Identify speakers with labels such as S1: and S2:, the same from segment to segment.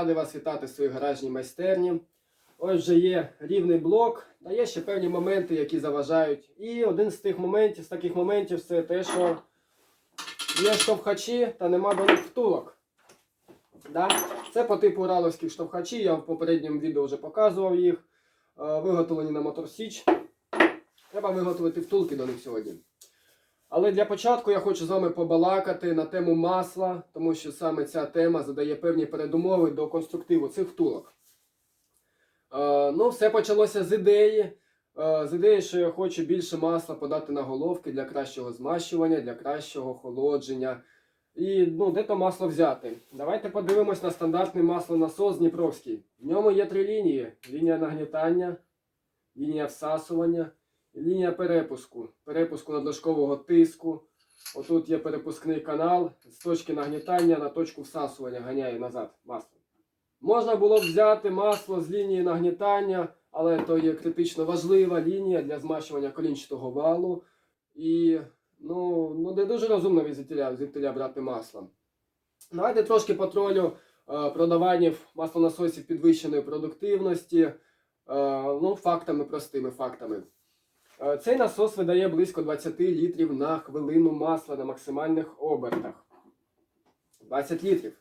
S1: радий вас вітати в своїй гаражній майстерні. Ось вже є рівний блок, та є ще певні моменти, які заважають. І один з тих моментів, з таких моментів, це те, що є штовхачі та нема до них втулок. Да? Це по типу ураловських штовхачі, я в попередньому відео вже показував їх. Е, Виготовлені на моторсіч. Треба виготовити втулки до них сьогодні. Але для початку я хочу з вами побалакати на тему масла, тому що саме ця тема задає певні передумови до конструктиву цих втулок. Е, ну, все почалося з ідеї. Е, з ідеї, що я хочу більше масла подати на головки для кращого змащування, для кращого охолодження. І ну, де то масло взяти? Давайте подивимось на стандартний маслонасос Дніпровський. В ньому є три лінії: лінія нагнітання, лінія всасування лінія перепуску. Перепуску надлишкового тиску. Отут є перепускний канал з точки нагнітання на точку всасування ганяє назад масло. Можна було б взяти масло з лінії нагнітання, але то є критично важлива лінія для змащування колінчатого валу. І ну, ну не дуже розумно від брати масло. Давайте трошки потролю е, продаванів маслонасосів підвищеної продуктивності. Е, ну, фактами, простими фактами. Е, Цей насос видає близько 20 літрів на хвилину масла на максимальних обертах. 20 літрів.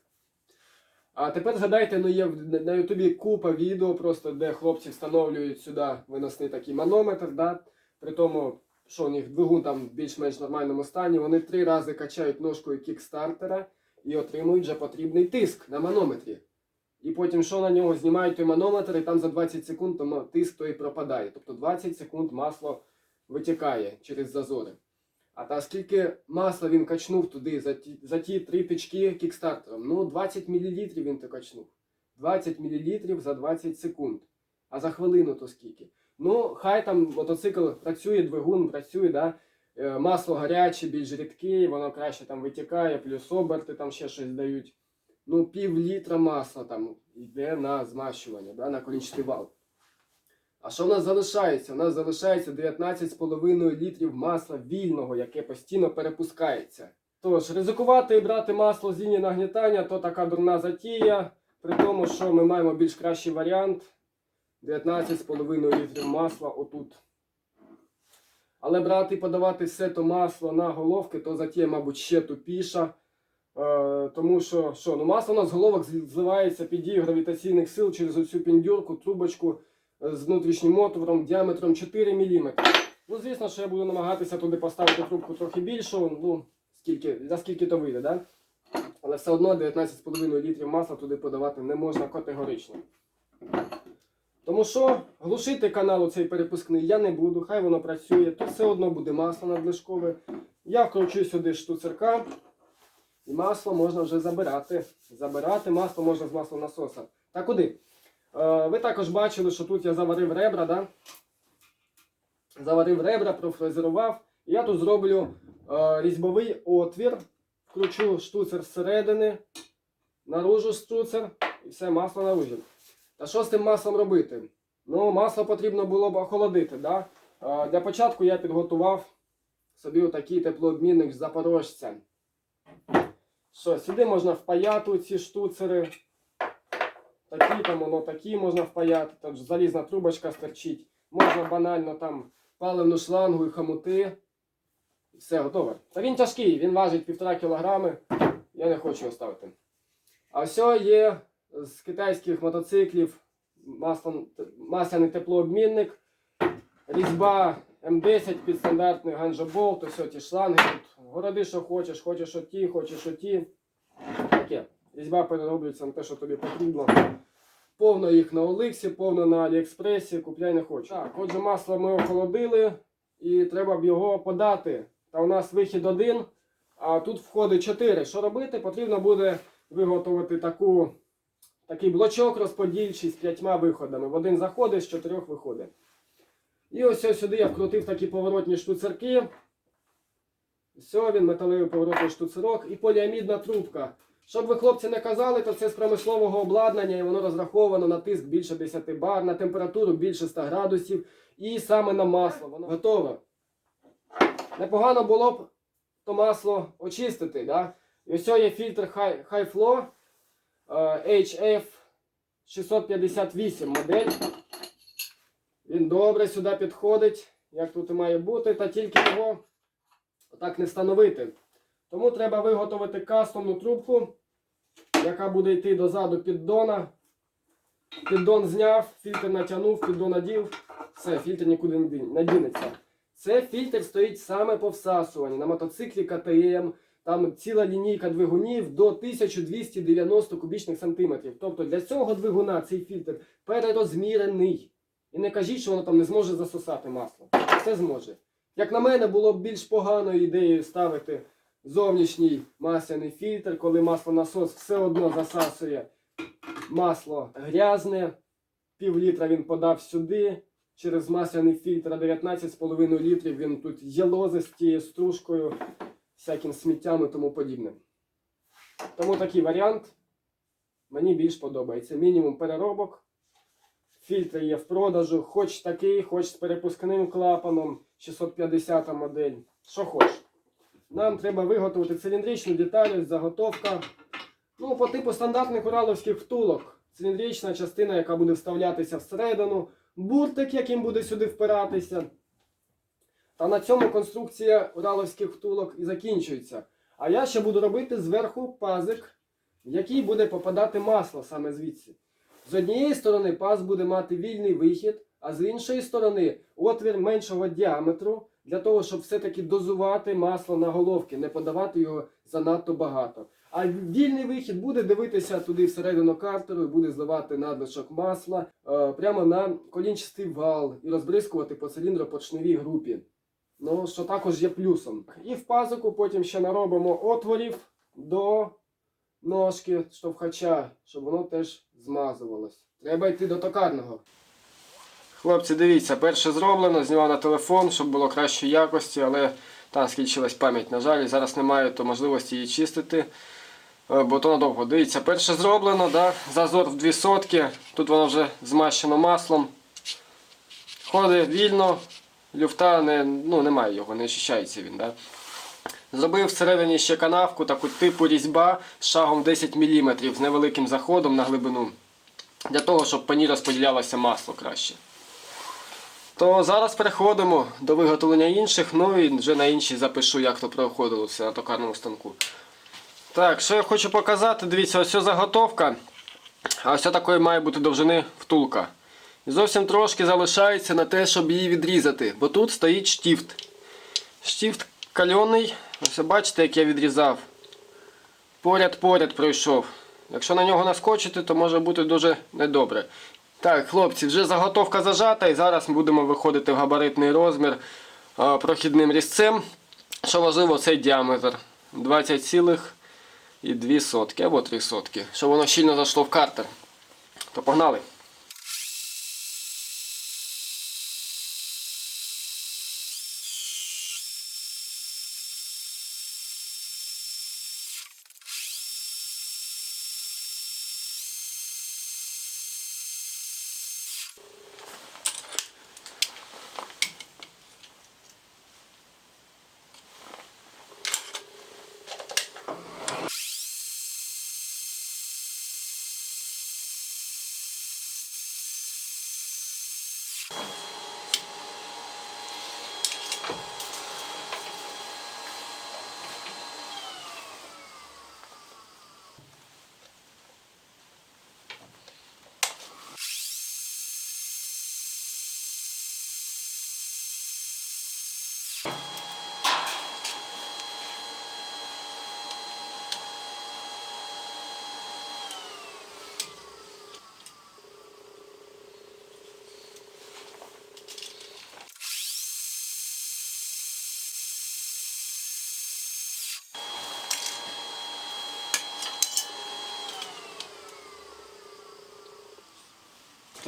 S1: А тепер згадайте, ну є на Ютубі купа відео, просто де хлопці встановлюють сюди виносний такий манометр, да? при тому, що у них двигун там в більш-менш нормальному стані, вони три рази качають ножкою кікстартера і отримують вже потрібний тиск на манометрі. І потім, що на нього знімають той манометр, і там за 20 секунд тиск той пропадає. Тобто 20 секунд масло витікає через зазори. А та скільки масла він качнув туди за ті, за ті три тички кікстартером? Ну, 20 мл він то качнув. 20 мл за 20 секунд. А за хвилину то скільки? Ну, хай там мотоцикл працює, двигун працює, да? е, масло гаряче, більш рідке, воно краще там витікає, плюс оберти там ще щось дають. Ну, пів літра масла там йде на змащування, да? на колінчатий вал. А що в нас залишається? У нас залишається 19,5 літрів масла вільного, яке постійно перепускається. Тож, ризикувати і брати масло з лінії нагнітання то така дурна затія, при тому, що ми маємо більш кращий варіант 19,5 літрів масла отут. Але брати і подавати все то масло на головки, то затія, мабуть, ще тупіша. Е, тому що, що ну, масло у нас з головок зливається під дією гравітаційних сил через оцю піндюрку, трубочку з внутрішнім отвором діаметром 4 мм. Ну, звісно, що я буду намагатися туди поставити трубку трохи більшу, ну, скільки, за то вийде, да? але все одно 19,5 літрів масла туди подавати не можна категорично. Тому що глушити канал цей перепускний я не буду, хай воно працює, тут все одно буде масло надлишкове. Я вкручу сюди штуцерка. І масло можна вже забирати. Забирати масло можна з маслонасоса. Та куди? Е, ви також бачили, що тут я заварив ребра, да? Заварив ребра, профрезерував. Я тут зроблю е, різьбовий отвір, вкручу штуцер зсередини, наружу штуцер і все масло наружу. Та що з тим маслом робити? Ну, масло потрібно було б охолодити. Да? Е, для початку я підготував собі отакий теплообмінник з запорожця. Що, сюди можна впаяти ці штуцери. Такі там, воно такі можна впаяти. Там залізна трубочка стерчить. Можна банально там паливну шлангу і хомути. І все, готово. Та він тяжкий, він важить півтора кілограми. Я не хочу його ставити. А все є з китайських мотоциклів масляний теплообмінник. Різьба М10 під стандартний ганджоболт, ось ті шланги. Тут городи, що хочеш, хочеш оті, хочеш оті. Таке. Різьба перероблюється на те, що тобі потрібно. Повно їх на Оликсі, повно на Аліекспресі, купляй не хочу. Так, отже, масло ми охолодили і треба б його подати. Та у нас вихід один, а тут входить 4. Що робити? Потрібно буде виготовити таку, такий блочок розподільчий з п'ятьма виходами. В один заходить, з чотирьох виходить. І ось ось сюди я вкрутив такі поворотні штуцерки. Все, він металевий поворотний штуцерок і поліамідна трубка. Щоб ви хлопці не казали, то це з промислового обладнання і воно розраховано на тиск більше 10 бар, на температуру більше 100 градусів і саме на масло. Воно готове. Непогано було б то масло очистити. Да? І ось є фільтр High, High Flow. HF 658 модель. Він добре сюди підходить, як тут і має бути, та тільки його так не встановити. Тому треба виготовити кастомну трубку, яка буде йти дозаду піддона. Піддон зняв, фільтр натягнув, піддон надів. Все, фільтр нікуди не дін- дінеться. Це фільтр стоїть саме по всасуванні. На мотоциклі КТМ, там ціла лінійка двигунів до 1290 кубічних сантиметрів. Тобто для цього двигуна цей фільтр перерозмірений. І не кажіть, що воно там не зможе засосати масло. Все зможе. Як на мене, було б більш поганою ідеєю ставити зовнішній масляний фільтр, коли маслонасос все одно засасує масло грязне. Пів літра він подав сюди. Через масляний фільтр 19,5 літрів він тут з тією стружкою, всяким сміттям і тому подібне. Тому такий варіант мені більш подобається. Мінімум переробок. Фільтр є в продажу, хоч такий, хоч з перепускним клапаном 650 модель. Що хоч. Нам треба виготовити циліндричну деталь, заготовка. Ну, по типу стандартних ураловських втулок. Циліндрична частина, яка буде вставлятися всередину, буртик, яким буде сюди впиратися. Та на цьому конструкція ураловських втулок і закінчується. А я ще буду робити зверху пазик, в який буде попадати масло саме звідси. З однієї сторони паз буде мати вільний вихід, а з іншої сторони отвір меншого діаметру для того, щоб все-таки дозувати масло на головки, не подавати його занадто багато. А вільний вихід буде дивитися туди всередину картеру і буде зливати надлишок масла е, прямо на колінчастий вал і розбризкувати по циліндропоршневій групі. Ну, що також є плюсом. І в пазику потім ще наробимо отворів до ножки штовхача, щоб воно теж змазувалось. Треба йти до токарного. Хлопці, дивіться, перше зроблено, знімав на телефон, щоб було кращої якості, але там скінчилась пам'ять, на жаль, і зараз немає то можливості її чистити, е, бо то надовго. Дивіться, перше зроблено, да? зазор в дві сотки, тут воно вже змащено маслом. Ходить вільно, люфта не, ну, немає його, не очищається він. Да? Зробив всередині ще канавку, таку типу різьба з шагом 10 мм з невеликим заходом на глибину. Для того, щоб по ній розподілялося масло краще. То зараз переходимо до виготовлення інших, ну і вже на інші запишу, як то проходило на токарному станку. Так, що я хочу показати, дивіться, ось ця заготовка. А ось такої має бути довжини втулка. І зовсім трошки залишається на те, щоб її відрізати, бо тут стоїть штіфт. Штіфт кальоний, ось бачите, як я відрізав. Поряд-поряд пройшов. Якщо на нього наскочити, то може бути дуже недобре. Так, хлопці, вже заготовка зажата і зараз будемо виходити в габаритний розмір прохідним різцем. Що важливо, цей діаметр 20,2 або 3 сотки, щоб воно щільно зайшло в картер. То погнали.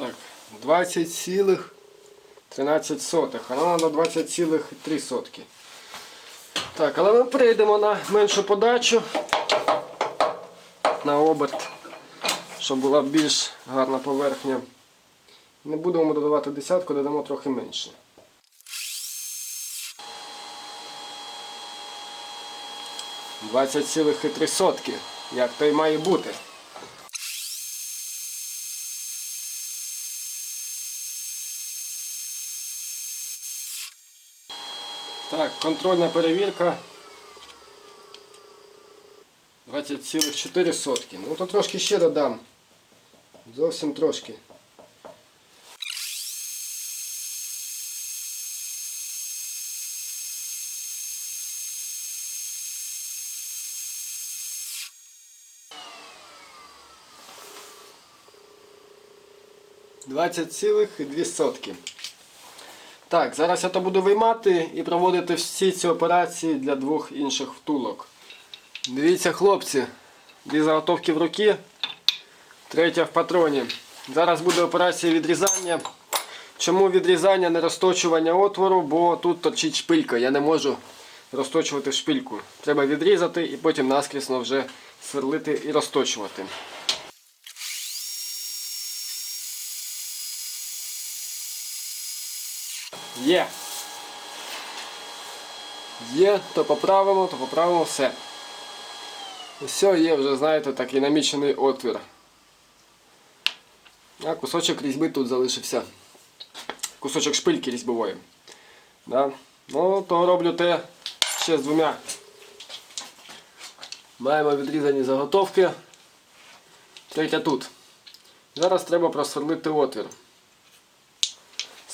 S1: Так, 20,13 сотих, а нам треба 20,3 сотки. Так, але ми перейдемо на меншу подачу, на оберт, щоб була більш гарна поверхня. Не будемо додавати десятку, додамо трохи менше. Двадцять цілих і три сотки, як то й має бути. Так, контрольна перевірка. 20,4. Ну то трошки ще додам. Зовсім трошки. Двадцять цілих і дві сотки. Так, зараз я то буду виймати і проводити всі ці операції для двох інших втулок. Дивіться, хлопці, дві заготовки в руки, третя в патроні. Зараз буде операція відрізання. Чому відрізання, не розточування отвору, бо тут торчить шпилька. Я не можу розточувати шпильку. Треба відрізати і потім наскрісно вже сверлити і розточувати. Є. Є, то поправимо, то поправимо все. Все, є вже, знаєте, такий намічений отвір. А кусочок різьби тут залишився. Кусочок шпильки різьбової. Да? Ну, то роблю те ще з двома. Маємо відрізані заготовки. Третя тут. Зараз треба просверлити отвір.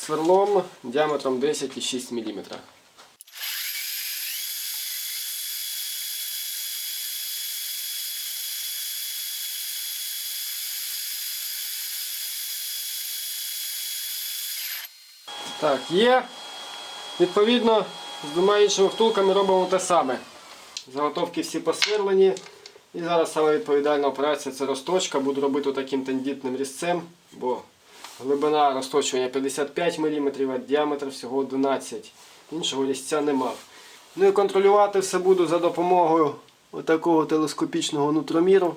S1: Сверлом діаметром 10,6 мм. Так, є. Відповідно, з двома іншими втулками робимо те саме. Заготовки всі посверлені. І зараз саме відповідальна операція це розточка. Буду робити таким тендітним різцем, бо глибина розточування 55 мм, а діаметр всього 11 Іншого різця нема. Ну і контролювати все буду за допомогою отакого телескопічного нутроміру.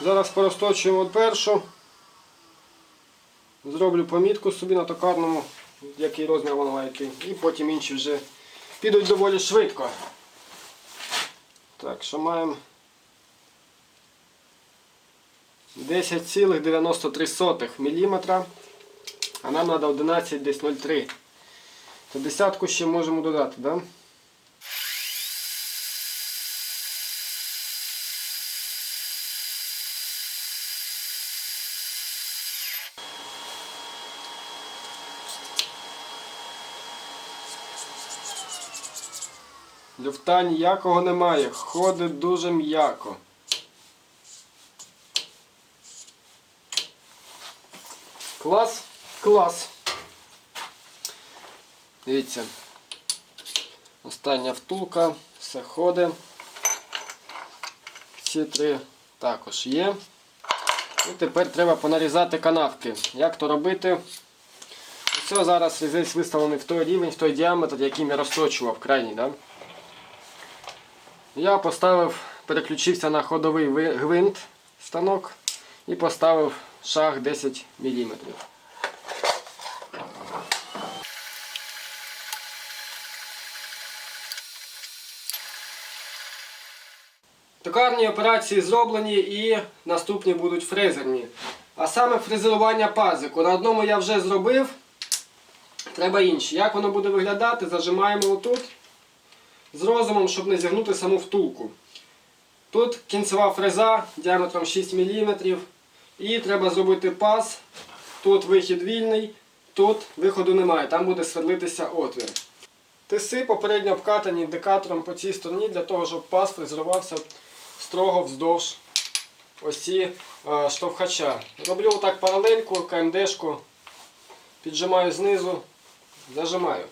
S1: Зараз порозточуємо першу. Зроблю помітку собі на токарному, який розмір воно має. І потім інші вже підуть доволі швидко. Так, що маємо 10,93 мм, а нам треба 11 десь 0,3. То десятку ще можемо додати, так? Да? Люфта ніякого немає, ходить дуже м'яко. Клас, клас. Дивіться. Остання втулка, все ходить. Ці три також є. І тепер треба понарізати канавки. Як то робити? Все, зараз виставлений в той рівень, в той діаметр, який я розточував крайній. Да? Я поставив, переключився на ходовий гвинт станок і поставив шаг 10 мм. Токарні операції зроблені і наступні будуть фрезерні. А саме фрезерування пазику. На одному я вже зробив. Треба інші. Як воно буде виглядати, зажимаємо отут з розумом, щоб не зігнути саму втулку. Тут кінцева фреза діаметром 6 мм. І треба зробити паз. Тут вихід вільний, тут виходу немає, там буде сверлитися отвір. Тиси попередньо обкатані індикатором по цій стороні для того, щоб паз фрезерувався строго вздовж осі е, штовхача. Роблю отак паралельку, КМДшку, піджимаю знизу, зажимаю.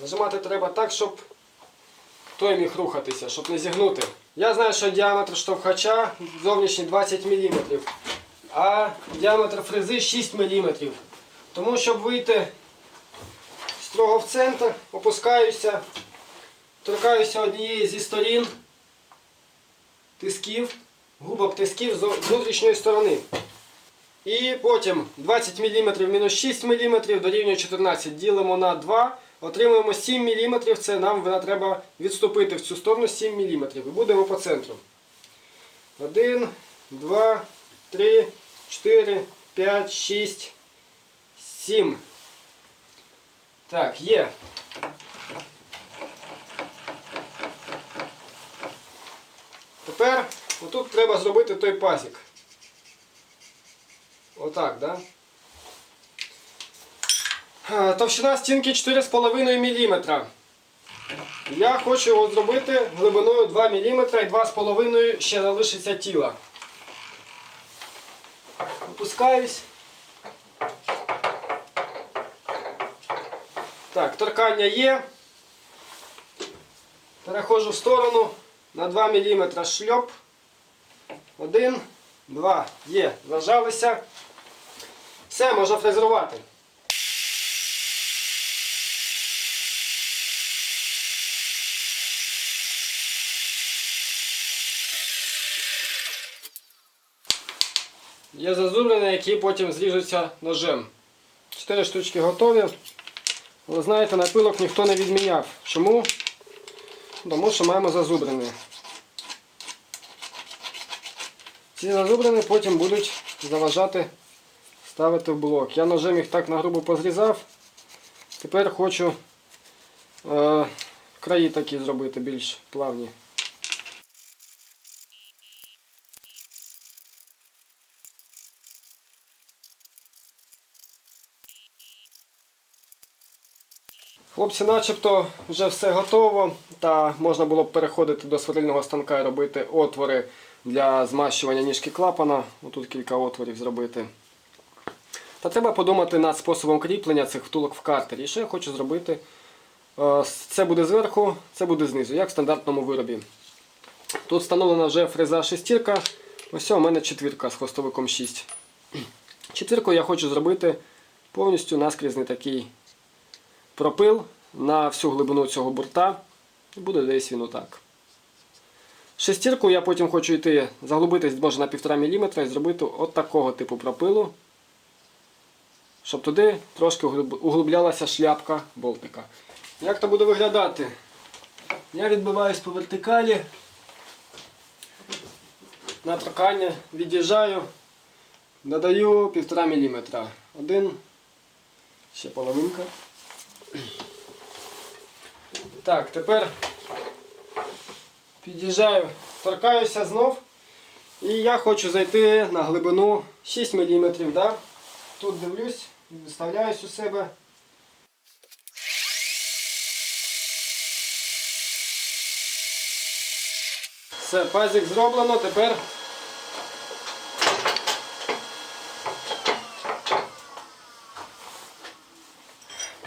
S1: Нажимати треба так, щоб той міг рухатися, щоб не зігнути. Я знаю, що діаметр штовхача зовнішній 20 мм, а діаметр фрези 6 мм. Тому, щоб вийти строго в центр, опускаюся, торкаюся однієї зі сторін тисків, губок тисків з внутрішньої сторони. І потім 20 мм мінус 6 мм дорівнює 14. Ділимо на 2, отримуємо 7 мм. Це нам вона треба відступити в цю сторону 7 мм. І будемо по центру. 1, 2, 3, 4, 5, 6, 7. Так, є. Тепер отут треба зробити той пазик. Отак, да? Е, Товщина стінки 4,5 мм. Я хочу його зробити глибиною 2 мм і 2,5 ще залишиться тіла. Опускаюсь. Так, торкання є. Переходжу в сторону на 2 мм шльоп. Один, два. Є. Зажалися. Все, можна фрезерувати. Є зазубрини, які потім зріжуться ножем. Чотири штучки готові. Але знаєте, напилок ніхто не відміняв. Чому? Тому що маємо зазубрини. Ці зазубрини потім будуть заважати ставити в блок. Я ножем їх так на грубо позрізав. Тепер хочу е, краї такі зробити більш плавні. Хлопці, начебто вже все готово, та можна було б переходити до сверлильного станка і робити отвори для змащування ніжки клапана. Отут кілька отворів зробити. Та треба подумати над способом кріплення цих втулок в картері. І що я хочу зробити? Е, Це буде зверху, це буде знизу, як в стандартному виробі. Тут встановлена вже фреза шестірка. Ось у мене четвірка з хвостовиком 6. Четвірку я хочу зробити повністю наскрізний такий пропил на всю глибину цього бурта. І буде десь він отак. Шестірку я потім хочу йти заглубитись може на 1,5 мм і зробити от такого типу пропилу, щоб туди трошки углублялася шляпка болтика. Як то буде виглядати? Я відбиваюсь по вертикалі. На торкання від'їжджаю, додаю 1,5 мм. Один, ще половинка. Так, тепер під'їжджаю, торкаюся знов. І я хочу зайти на глибину 6 мм. Да? Тут дивлюсь, виставляюсь у себе. Все, пазик зроблено, тепер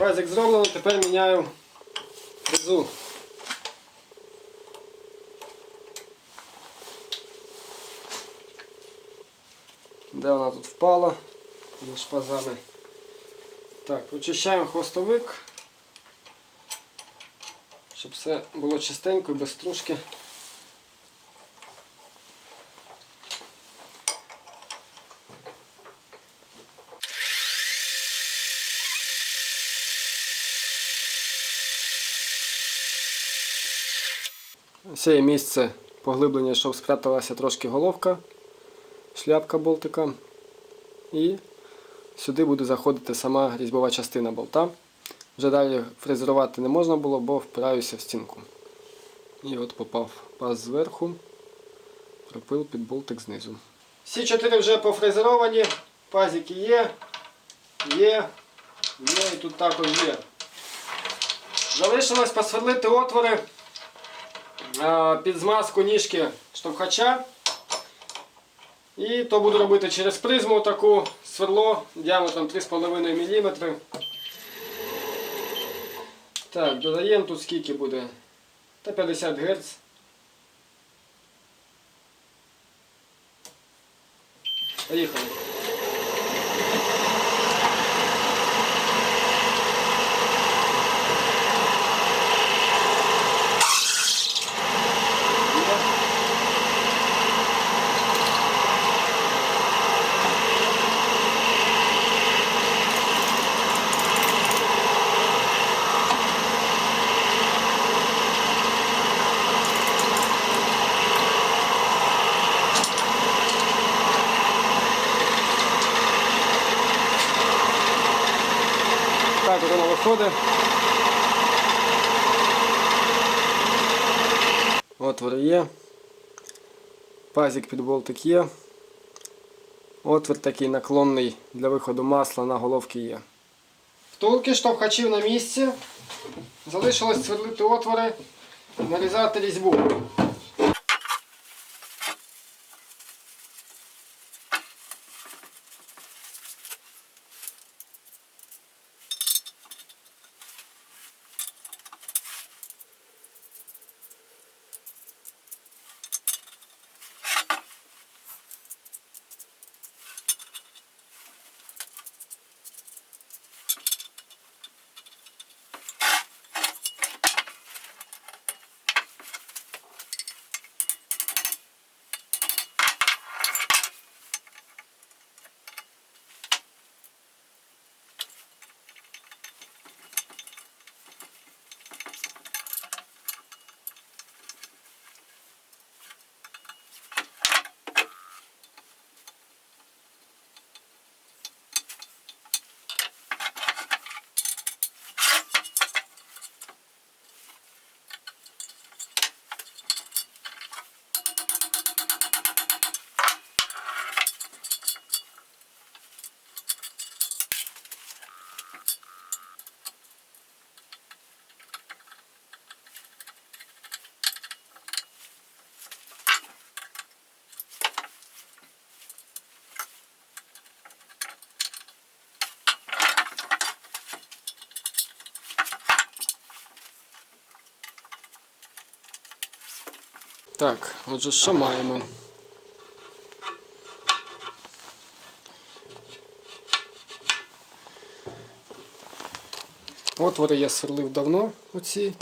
S1: пазик зроблено, тепер міняю фрезу. Де вона тут впала між пазами. Так, очищаємо хвостовик, щоб все було чистенько і без стружки. Це є місце поглиблення, щоб спряталася трошки головка, шляпка болтика. І сюди буде заходити сама різьбова частина болта. Вже далі фрезерувати не можна було, бо впираюся в стінку. І от попав паз зверху, пропил під болтик знизу. Всі чотири вже пофрезеровані, пазики є, є, є і тут також є. Залишилось посверлити отвори під змазку ніжки штовхача. І то буду робити через призму таку сверло діаметром 3,5 мм. Так, додаємо тут скільки буде? Та 50 Гц. Поїхали. Є. воно виходить. Є. Пазик під болтик є. Отвір такий наклонний для виходу масла на головки є. Втулки штовхачів на місці. Залишилось сверлити отвори, нарізати різьбу. Так, отже, що маємо? Отвори я сверлив давно оці,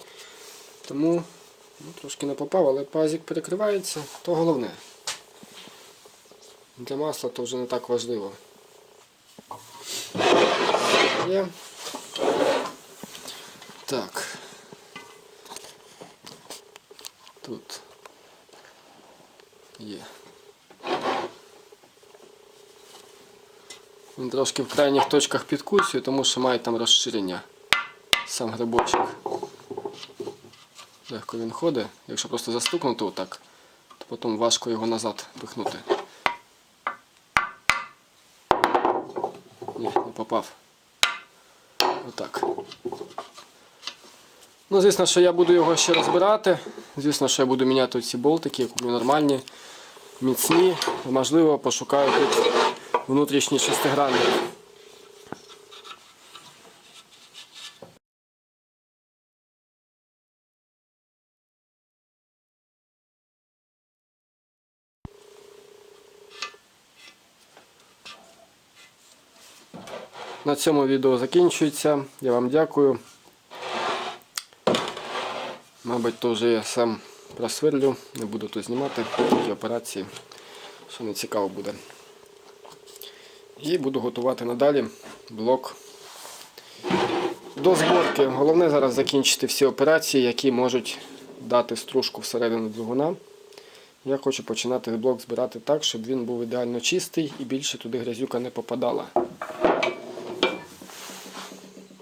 S1: тому ну, трошки не попав, але пазик перекривається, то головне. Для масла то вже не так важливо. Є. Так. Тут є. Він трошки в крайніх точках підкусює, тому що має там розширення сам грибочок. Легко він ходить. Якщо просто застукнути отак, то потім важко його назад пихнути. Ні, не попав. Отак. Ну, звісно, що я буду його ще розбирати. Звісно, що я буду міняти ці болтики, я куплю нормальні, міцні. Можливо, пошукаю тут внутрішні шестигранник. На цьому відео закінчується. Я вам дякую. Мабуть, то вже я сам просверлю, не буду тут знімати такі операції, що не цікаво буде. І буду готувати надалі блок до зборки. Головне зараз закінчити всі операції, які можуть дати стружку всередину двигуна. Я хочу починати блок збирати так, щоб він був ідеально чистий і більше туди грязюка не попадала.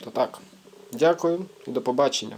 S1: То так. Дякую і до побачення.